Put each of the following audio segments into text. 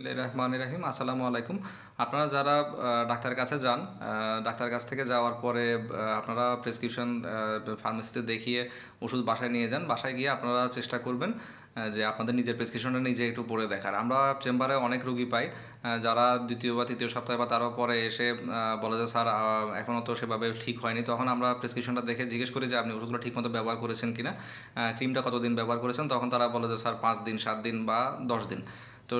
রহমান রাহিম। আসসালামু আলাইকুম। আপনারা যারা আহ, ডাক্তারের কাছে যান আহ, ডাক্তারের কাছ থেকে যাওয়ার পরে আপনারা প্রেসক্রিপশন ফার্মেসিতে দেখিয়ে ওষুধ বাসায় নিয়ে যান। বাসায় গিয়ে আপনারা চেষ্টা করবেন যে আপনাদের নিজের প্রেসক্রিপশনটা নিজে একটু পড়ে দেখার। আমরা চেম্বারে অনেক রুগী পাই যারা দ্বিতীয় বা তৃতীয় সপ্তাহে বা তারও পরে এসে বলে যে স্যার এখনও তো সেভাবে ঠিক হয়নি। তখন আমরা প্রেসক্রিপশনটা দেখে জিজ্ঞেস করি যে আপনি ওষুধগুলো ঠিকমতো ব্যবহার করেছেন কিনা? ক্রিমটা কতদিন ব্যবহার করেছেন? তখন তারা বলে যে স্যার পাঁচ দিন সাত দিন বা দশ দিন। তো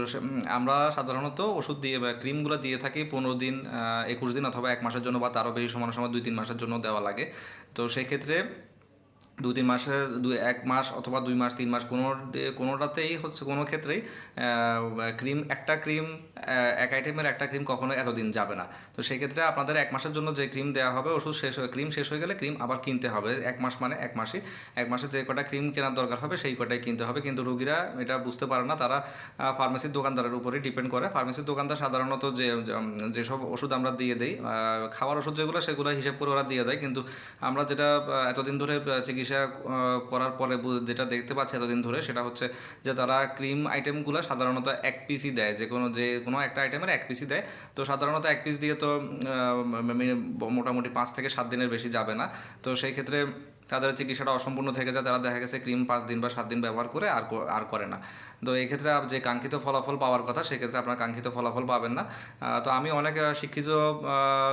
আমরা সাধারণত ওষুধ দিয়ে বা ক্রিমগুলো দিয়ে থাকি পনেরো দিন একুশ দিন অথবা এক মাসের জন্য বা তারও বেশি সমান সময় দুই তিন মাসের জন্য দেওয়া লাগে। তো সেই ক্ষেত্রে দু তিন মাসের দুই এক মাস অথবা দুই মাস তিন মাস কোনো কোনোটাতেই হচ্ছে কোনো ক্ষেত্রেই ক্রিম একটা ক্রিম এক আইটেমের একটা ক্রিম কখনো এতদিন যাবে না। তো সেই ক্ষেত্রে আপনাদের এক মাসের জন্য যে ক্রিম দেওয়া হবে ওষুধ শেষ হয়ে ক্রিম শেষ হয়ে গেলে ক্রিম আবার কিনতে হবে। এক মাস মানে এক মাসই। এক মাসে যে কটা ক্রিম কেনার দরকার হবে সেই কটাই কিনতে হবে। কিন্তু রুগীরা এটা বুঝতে পারে না। তারা ফার্মেসির দোকানদারের উপরেই ডিপেন্ড করে। ফার্মেসির দোকানদার সাধারণত যে যেসব ওষুধ আমরা দিয়ে দিই খাওয়ার ওষুধ যেগুলো সেগুলো হিসেব করে ওরা দিয়ে দেয়। কিন্তু আমরা যেটা এতদিন ধরে আহ, চিকিৎসা করার পরে যেটা দেখতে পাচ্ছে এতদিন ধরে সেটা হচ্ছে যে তারা ক্রিম আইটেমগুলো সাধারণত এক পিসই দেয়। যে কোনো যে কোনো একটা আইটেমের এক পিসই দেয়। তো সাধারণত এক পিস দিয়ে তো মোটামুটি পাঁচ থেকে সাত দিনের বেশি যাবে না। তো সেই ক্ষেত্রে তাদের চিকিৎসাটা অসম্পূর্ণ থেকে যায়। তারা দেখা গেছে ক্রিম পাঁচ দিন বা সাত দিন ব্যবহার করে আর আর করে না। তো এই ক্ষেত্রে যে কাঙ্ক্ষিত ফলাফল পাওয়ার কথা সেক্ষেত্রে আপনার কাঙ্ক্ষিত ফলাফল পাবেন না। তো আমি অনেক শিক্ষিত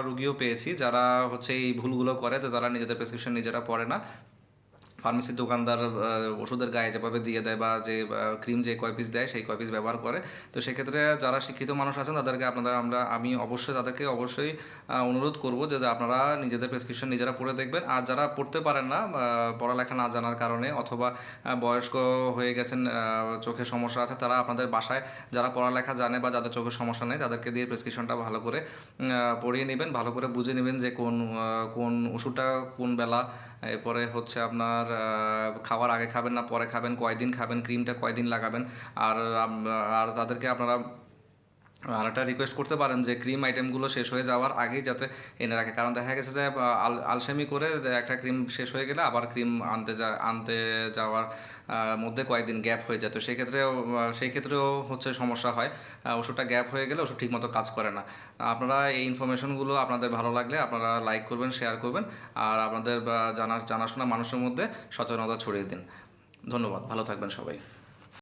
রুগীও পেয়েছি যারা হচ্ছে এই ভুলগুলো করে, তো তারা নিজেদের প্রেসক্রিপশন নিজেরা পড়ে না। ফার্মেসির দোকানদার ওষুধের গায়ে যেভাবে দিয়ে দেয় বা যে ক্রিম যে কয় পিস দেয়, সেই কয় পিস ব্যবহার করে। তো সেক্ষেত্রে যারা শিক্ষিত মানুষ আছেন, তাদেরকে আপনারা, আমরা, আমি অবশ্যই তাদেরকে অবশ্যই অনুরোধ করব যে আপনারা নিজেদের প্রেসক্রিপশন নিজেরা পড়ে দেখবেন। আর যারা পড়তে পারেন না পড়ালেখা না জানার কারণে অথবা বয়স্ক হয়ে গেছেন চোখের সমস্যা আছে, তারা আপনাদের বাসায় যারা পড়ালেখা জানে বা যাদের চোখের সমস্যা নেই, তাদেরকে দিয়ে প্রেসক্রিপশনটা ভালো করে পড়িয়ে নেবেন, ভালো করে বুঝে নেবেন যে কোন কোন ওষুধটা কোন বেলা, এরপরে হচ্ছে আপনার খাওয়ার আগে খাবেন না, পরে খাবেন, কয়দিন খাবেন ক্রিমটা কয়দিন লাগাবেন? আর আর তাদেরকে আপনারা আর একটা রিকোয়েস্ট করতে পারেন যে ক্রিম আইটেমগুলো শেষ হয়ে যাওয়ার আগেই যাতে এনে রাখে। কারণ দেখা গেছে যে আল, আলসেমি করে একটা ক্রিম শেষ হয়ে গেলে আবার ক্রিম আনতে যা, আনতে যাওয়ার মধ্যে কয়েকদিন গ্যাপ হয়ে যায়। তো সেই ক্ষেত্রেও সেই ক্ষেত্রেও হচ্ছে সমস্যা হয়। ওষুধটা গ্যাপ হয়ে গেলে ওষুধ ঠিকমতো কাজ করে না। আপনারা এই ইনফরমেশনগুলো আপনাদের ভালো লাগলে আপনারা লাইক করবেন শেয়ার করবেন, আর আপনাদের জানা, জানাশোনা মানুষের মধ্যে সচেতনতা ছড়িয়ে দিন। ধন্যবাদ। ভালো থাকবেন সবাই।